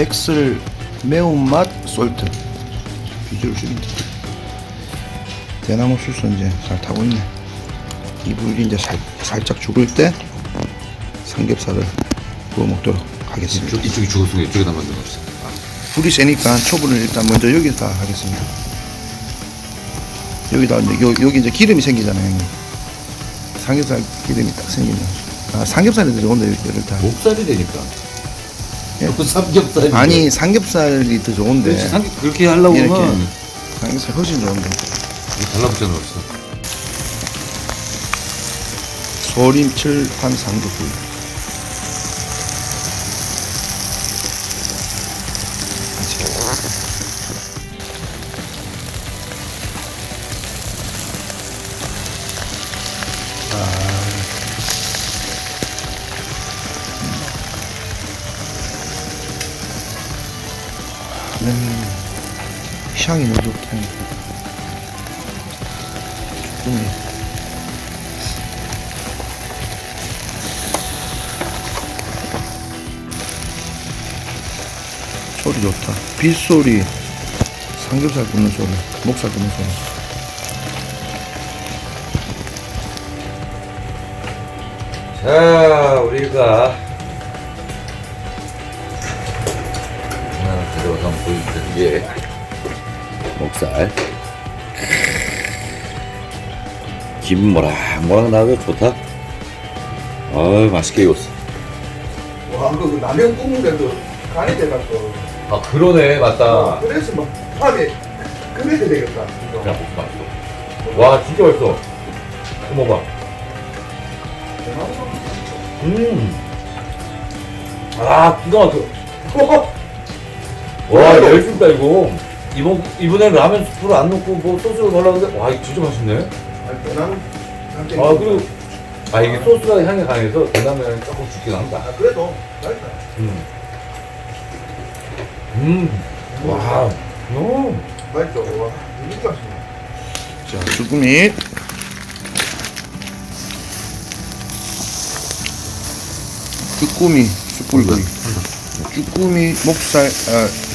백슬 매운맛 솔트. 비주얼 죽인다 대나무 수수 이제 잘 타고 있네. 이 불이 이제 살, 살짝 죽을 때 삼겹살을 구워 먹도록 하겠습니다. 이쪽, 이쪽이 죽었으면 이쪽에다 만들어 봅시다. 불이 세니까 초불을 일단 먼저 여기다 하겠습니다. 여기다 이제 요, 여기 이제 기름이 생기잖아요 형님. 삼겹살 기름이 딱 생기면. 아 삼겹살이 더 좋은데 여기를 다. 목살이 되니까. 예. 자꾸 삼겹살이. 아니 삼겹살이 더 좋은데 그렇지, 삼겹, 그렇게 하려고 이렇게 하면 삼겹살 훨씬 좋은데 이거 달라붙잖아, 벌써. 소림칠 한 삼겹살 음, 향이 너무 좋다. 음. 소리 좋다. 빗소리, 삼겹살 굽는 소리, 목살 굽는 소리. 자, 우리가 이게 목살. 김 모락모락 나고 좋다. 아유, 맛있게 익었어. 와, 그 라면 국물에도 간이 돼갖고. 아, 그러네. 맞다. 그래서 막 밥에 그래도 되겠다. 야, 목살 맛있어. 와, 진짜 맛있어. 한번 봐. 음. 아, 기가 막혀. 와, 열심다 이거. 이번 이번에 라면 스프를 안 넣고 뭐 소스를 넣으려는데 와, 이거 진짜 맛있네. 대나무. 아, 그리고 아 이게 소스가 향이 강해서 대나면이 조금 죽긴 한다. 아, 그래도 맛있다. 음. 음. 와. 음. 맛있죠. 와, 이게 맛있네. 자, 쭈꾸미. 쭈꾸미, 숯불구이. 쭈꾸미, 목살, 아,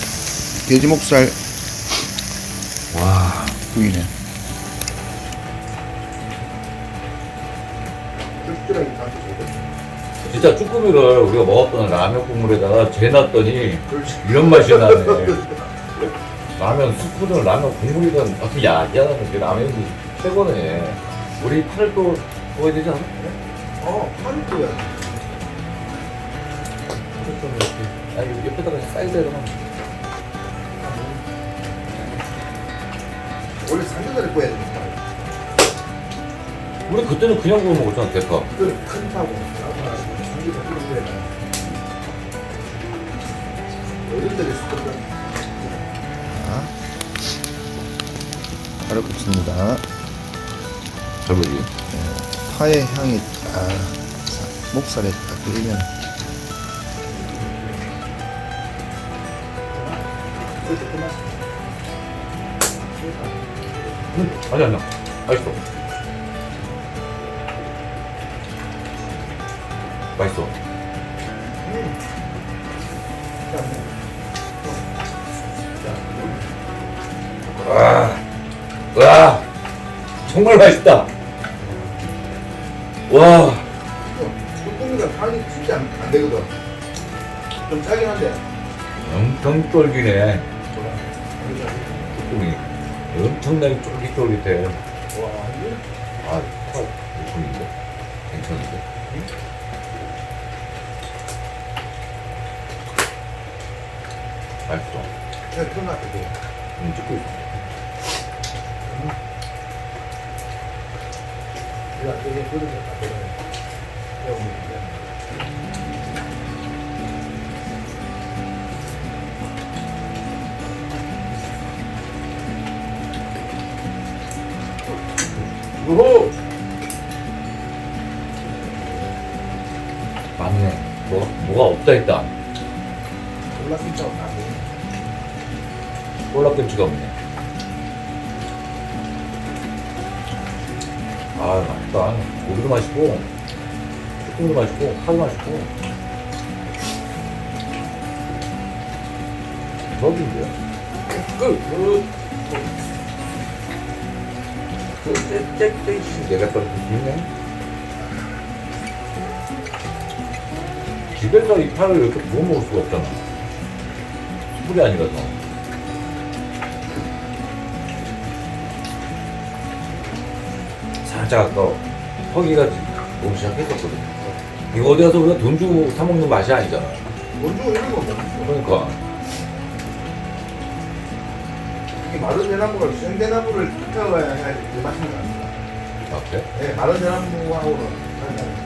돼지 목살 와. 구이네. 진짜 쭈꾸미를 우리가 먹었던 라면 국물에다가 재놨더니 이런 맛이 나네. 라면 스프든 라면 국물이든 어떻게 야기하는 게 라면이 최고네. 우리 팔을 또 먹어야 되지 않아? 어, 파리구야. 아, 여기 옆에다가 사이드에다가. 구워야 되니까. 우리 그때는 그냥 구워 먹었잖아, 대파. 그큰 타고. 삼겹살 구워야 돼. 어른들이 숯불 자, 파를 굽습니다. 잘보지 파의 향이 아, 목살에 딱 들리면 응, 아니, 아니야. 맛있어. 맛있어. 와, 와, 정말 맛있다. 와, 쭈꾸미가 간이 진짜 안, 안 되거든. 좀 짜긴 한데. 엄청 쫄기네. 쭈꾸미. 엄청나게 쫄 깃쫄깃해. 와, 이게 아, 털, 느낌인데? 괜찮은데? 맛있어. 그냥 끝났다, 그거. 음, 찍고 있어. 야, 이게 그릇에 다 들어가네. 배우면 우호! 맞네. 뭐가, 뭐가 없다 했다. 올라 진짜 나고. 콜라김치가 없네. 아, 맛있다. 고기도 맛있고, 쭈꾸미도 맛있고, 파도 맛있고. 저긴데요. 그, 그, 내가 또 있네. 집에서 이 파를 이렇게 구워 먹을 수가 없잖아. 술이 아니라서. 살짝 아까 허기가 너무 시작했었거든. 이거 어디 가서 우리가 돈 주고 사 먹는 맛이 아니잖아. 원주 이런 거 먹어. 그러니까. 마른 대나무를 생 대나무를 태워야 해야지 그 맛이 납니다. 아, 그래? 네, 마른 대나무하고는 다르잖아요.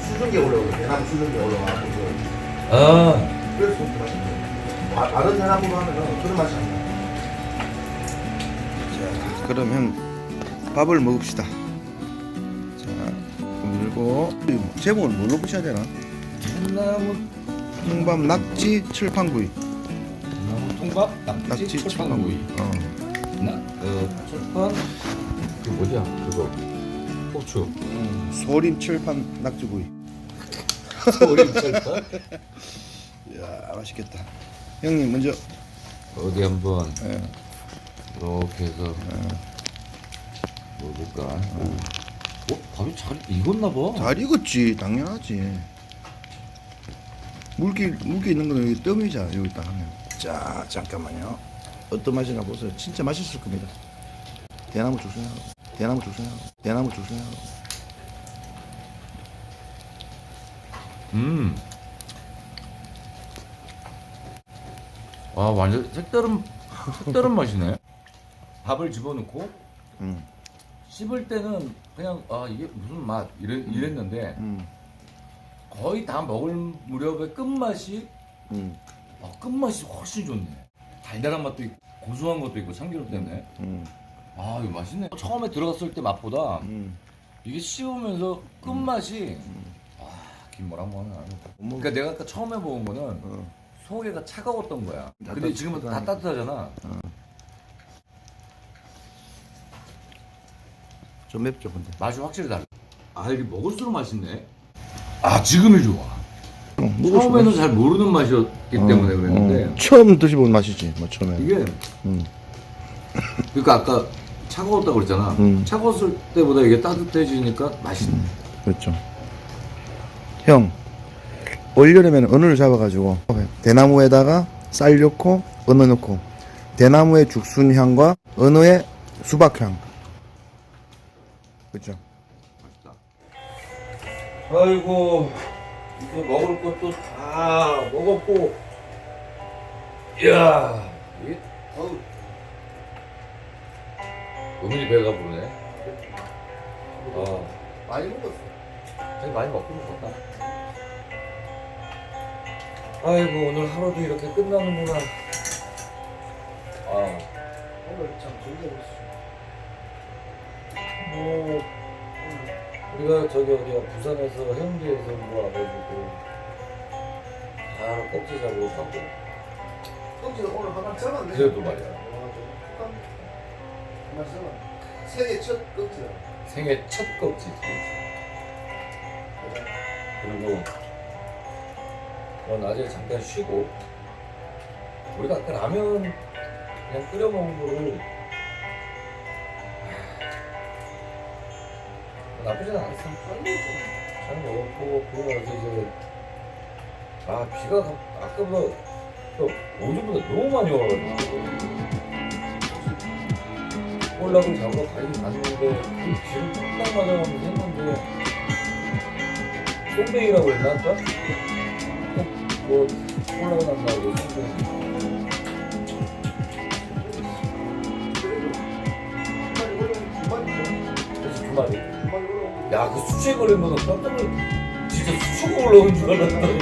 수증기 올라오고 대나무 수증기 올라와고 아, 그래서 그 맛이 나요. 마- 마른 대나무로 하면은 그런 맛이 안 나요. 자, 그러면 밥을 먹읍시다. 자, 그리고 이 제목을 뭘로 보셔야 되나? 나무, 홍밥 낙지 철판구이. 통밥, 낙지 철판구이. 어. 나, 어, 철판. 그 뭐냐, 그거. 고추. 소림 철판 낙지구이. 소림 철판? 이야, 맛있겠다. 형님 먼저. 어디 한번 예. 이렇게 해서 먹어볼까? 어, 밥이 잘 익었나 봐. 잘 익었지, 당연하지. 물기 물기 있는 거는 여기 뜸이자 여기 딱 하면. 자, 잠깐만요. 어떤 맛이나 보세요. 진짜 맛있을 겁니다. 대나무 죽순하고, 대나무 죽순하고, 대나무 죽순하고. 음. 아 완전 색다른 색다른 맛이네. 밥을 집어넣고 음, 씹을 때는 그냥 아 이게 무슨 맛 이래, 이랬는데 음, 거의 다 먹을 무렵에 끝맛이 음, 아, 끝맛이 훨씬 좋네. 달달한 맛도 있고 고소한 것도 있고 참기름 때문에 음, 아 이거 맛있네. 처음에 들어갔을 때 맛보다 음. 이게 씹으면서 끝맛이 아 김모랑 뭐는 아니고. 뭐, 그러니까 내가 아까 처음에 먹은 거는 어, 속에가 차가웠던 거야. 다 근데 지금은 다 따뜻하니까. 따뜻하잖아. 좀 맵죠, 근데. 맛이 확실히 달라. 아 이게 먹을수록 맛있네. 아 지금이 좋아. 어, 먹을 처음에는 수가 잘 모르는 맛이었기. 때문에 어, 그랬는데 어. 처음 드셔본 맛이지, 뭐 처음에. 이게 음. 그러니까 아까 차가웠다고 그랬잖아. 음. 차가웠을 때보다 이게 따뜻해지니까 맛있네. 그렇죠. 형, 올여름에는 은어를 잡아가지고 대나무에다가 쌀 넣고 은어 넣고 대나무의 죽순 향과 은어의 수박 향. 그렇죠. 맛있다. 아이고 이제 먹을 것도 다 먹었고, 이야 이게 어우 은근히 배가 부르네. 아 많이 먹었어. 되게 많이 먹긴 먹었다. 아이고 오늘 하루도 이렇게 끝나는구나. 아 오늘 참 즐거웠어. 우리가 저기 어디야 부산에서 해운대에서 뭐 와가지고 바로 꼭지 잡으러 가고 껍질 오늘 한번 잡았네. 그래도 말이야 한번 잡았네. 세계 첫 껍질. 생애 첫 꼭지지 그리고 어, 낮에 잠깐 쉬고 우리가 아까 라면 그냥 끓여 먹은 거를 나쁘진 않았어. 잘 먹었고 그러고 나서 이제 아 비가 가- 아까보다 또 어제보다 너무 많이 와가지고. 꼴락을 잡으러 가긴 갔는데 그 비를 뚝딱 맞아가면서 했는데 쏨뱅이라고 했나 아까? 꼭뭐 꼴락을 난다고 쏨뱅이 야 그 수초에 거는 깜짝 놀 진짜 수초가 올라온 줄 알았더니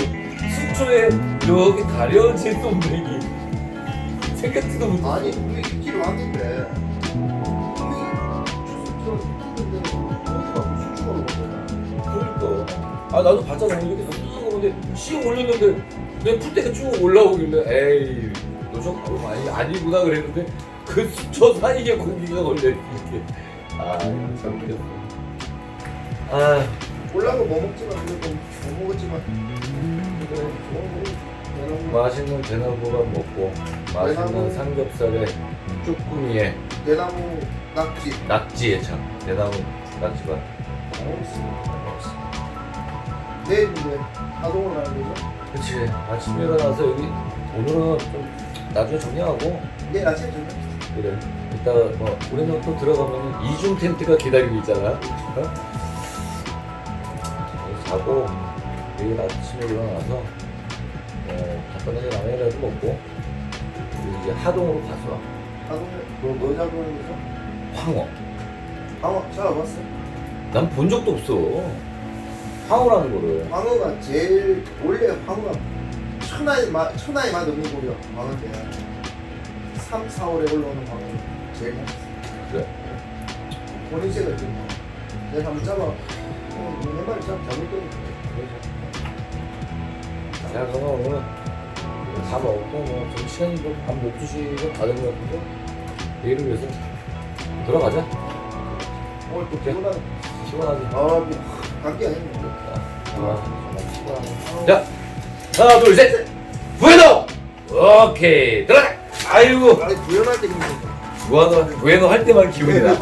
수초에 여기 가려진 쏨뱅이. 생각지도 못해 아니 우리 입질을 왔는데. 그러니까. 아 나도 봤잖아. 이렇게 쑥 보는데 씨 올렸는데 그냥 풀떼가 쭉 올라오길래 에이 너저 아니 아니구나 그랬는데 그 수초 사이에 고기가 걸려 이렇게. 아참 웃겼어 아 올라가 뭐 먹지만 못 먹었지만. 그래 좋은 거 대나무 맛있는 대나무밥 먹고 맛있는 대나무. 삼겹살에 쭈꾸미에 대나무 낙지. 낙지에 참 대나무 낙지밥 내일 이제 하동을 가는 거죠? 그치. 아침에 일어나서 여기 오늘은 좀 나중에 정리하고. 내일 아침에 저녁 그래. 이따 뭐 우리는 또 들어가면 이중 텐트가 기다리고 있잖아. 어? 자고 내일 아침에 일어나서 어, 간단하게 라면이라도 먹고 그리고 이제 하동으로 가서 하동에 뭐뭐 잡으는 거죠? 황어. 방어 잡아봤어요? 난본 적도 없어. 황어라는 거를. 방어가 제일 원래 방어가 천하의 맛 천하의 맛 없는 고기요 방어인데 3, 4월에 올라오는 방어 제일 맛있어. 그래. 본인세가 있죠 내가 한번 잡아 어, 내 말이 거니까 자 그러면 오늘 다 먹고 뭐 좀 시간이 뭐 밤 12시가 다 된것 같은데 내일을 위해서 들어가자 오늘 또. 피곤하네 시원하지 아 뭐, 감기 아닙니까 아 정말 시원하네 자 하나 둘 셋. 부에노 오케이 들어가. 아이고. 아니 구현할 때 힘들어. 부에노 부에노 할 때만 기분이 나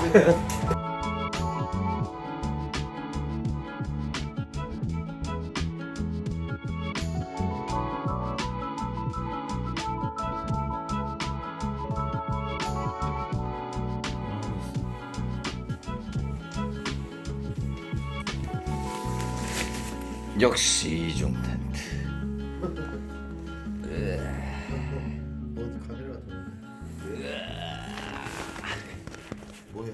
역시 이중 텐트. 어디 카메라가 더 뭐야